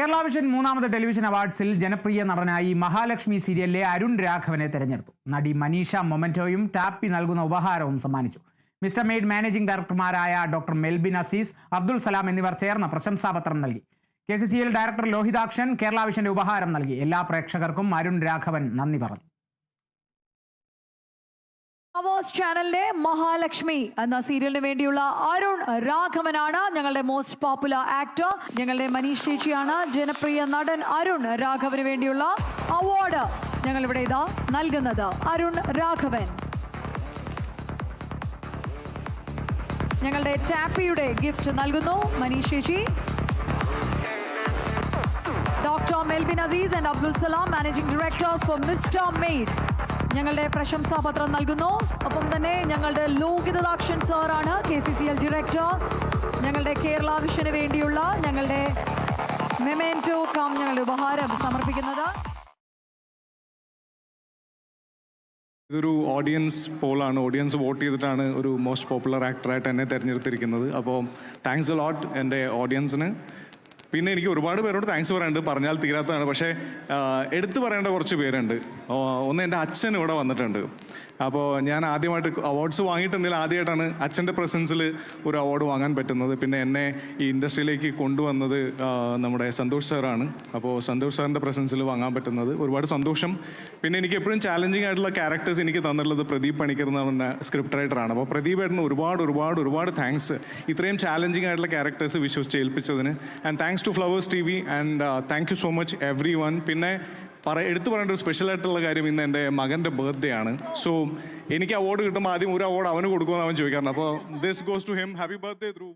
Kerala vision മൂന്നാമത് television അവാർഡ്സിൽ ജനപ്രിയ നടനായി മഹാലക്ഷ്മി സീരിയലിലെ അരുൺ രാഘവനെ തെരഞ്ഞെടുത്തു. നടി മനീഷ മൊമന്റോയും ടാപ്പി നൽകുന്ന ഉപഹാരവും സമ്മാനിച്ചു. മിസ്റ്റർ മെയ്ഡ് മാനേജിംഗ് ഡയറക്ടർമാരായ ഡോക്ടർ മെൽബിൻ അസീസ് അബ്ദുൾ സലാം എന്നിവർ ചേർന്ന് പ്രശംസാപത്രം നൽകി. K C C L director Lohithakshan കേരളാവിഷന്റെ ഉപഹാരം നൽകി. എല്ലാ പ്രേക്ഷകർക്കും അരുൺ രാഘവൻ നന്ദി പറഞ്ഞു. ഫ്ലവേഴ്സ് ചാനലിലെ മഹാലക്ഷ്മി എന്ന സീരിയലിന് വേണ്ടിയുള്ള അരുൺ രാഘവനാണ് ഞങ്ങളുടെ മോസ്റ്റ് പോപ്പുലർ ആക്ടർ ഞങ്ങളുടെ മനീഷ് ചേച്ചിയാണ് ജനപ്രിയ നടൻ അരുൺ രാഘവന് വേണ്ടിയുള്ള അവാർഡ് ഞങ്ങൾ ഇവിടെ ഇതാ നൽകുന്നത്. അരുൺ രാഘവൻ. ഞങ്ങളുടെ ടാപ്പിയുടെ ഗിഫ്റ്റ് നൽകുന്നു മനീഷ് ചേച്ചി. Doctor Melbin Azeez and Abdul Salam managing directors for mister maid ഞങ്ങളുടെ പ്രശംസാപത്രം നൽകുന്നു. ഒപ്പം തന്നെ ഞങ്ങളുടെ ലോകിതദാക്ഷൻ സാറാണ് K C C L director ഞങ്ങളുടെ കേരള വിഷന് വേണ്ടിയുള്ള ഞങ്ങളുടെ മെമെന്റോ കാം ഞങ്ങളുടെ ഉപഹാരം സമർപ്പിക്കുന്നത്. ഇതൊരു ഓഡിയൻസ് പോളാണ് ഓഡിയൻസ് വോട്ട് ചെയ്തിട്ടാണ് ഒരു മോസ്റ്റ് പോപ്പുലർ ആക്ടറായിട്ട് എന്നെ തിരഞ്ഞെടുത്തിരിക്കുന്നത്. അപ്പോൾ താങ്ക്സ് എ ലോട്ട് എന്റെ ഓഡിയൻസിന് പിന്നെ എനിക്ക് ഒരുപാട് പേരോട് താങ്ക്സ് പറയാനുണ്ട്. പറഞ്ഞാൽ തീരാത്തതാണ്. പക്ഷേ എടുത്തു പറയേണ്ട കുറച്ച് പേരുണ്ട്. ഒന്ന് എന്റെ അച്ഛൻ ഇവിടെ വന്നിട്ടുണ്ട്. അപ്പോൾ ഞാൻ ആദ്യമായിട്ട് അവാർഡ്സ് വാങ്ങിയിട്ടുണ്ടെങ്കിൽ ആദ്യമായിട്ടാണ് അച്ഛന്റെ പ്രസൻസിൽ ഒരു അവാർഡ് വാങ്ങാൻ പറ്റുന്നത്. പിന്നെ എന്നെ ഈ ഇൻഡസ്ട്രിയിലേക്ക് കൊണ്ടുവന്നത് നമ്മുടെ സന്തോഷ് സാറാണ്. അപ്പോൾ സന്തോഷ് സാറിന്റെ പ്രസൻസിൽ വാങ്ങാൻ പറ്റുന്നത്. ഒരുപാട് സന്തോഷം. പിന്നെ എനിക്ക് എപ്പോഴും ചാലഞ്ചിങ് ആയിട്ടുള്ള ക്യാരക്ടേഴ്സ് എനിക്ക് തന്നിട്ടുള്ളത് പ്രദീപ് പണിക്കർ എന്ന് പറഞ്ഞ സ്ക്രിപ്റ്റ് റൈറ്ററാണ് അപ്പോൾ പ്രദീപ് ഏട്ടന് ഒരുപാട് ഒരുപാട് ഒരുപാട് താങ്ക്സ് ഇത്രയും ചാലഞ്ചിങ് ആയിട്ടുള്ള ക്യാരക്ടേഴ്സ് വിശ്വസിച്ച് ഏൽപ്പിച്ചതിന്. And thanks to flowers T V and thank you so much everyone പിന്നെ പറ എടുത്തു പറയേണ്ട ഒരു സ്പെഷ്യൽ ആയിട്ടുള്ള കാര്യം ഇന്ന് എന്റെ മകന്റെ ബർത്ത്ഡേ ആണ്. സോ എനിക്ക് അവാർഡ് കിട്ടുമ്പോൾ ആദ്യം ഒരു അവാർഡ് അവന് കൊടുക്കുമെന്ന് അവൻ ചോദിക്കാറുണ്ട്. അപ്പോൾ this goes to him happy birthday through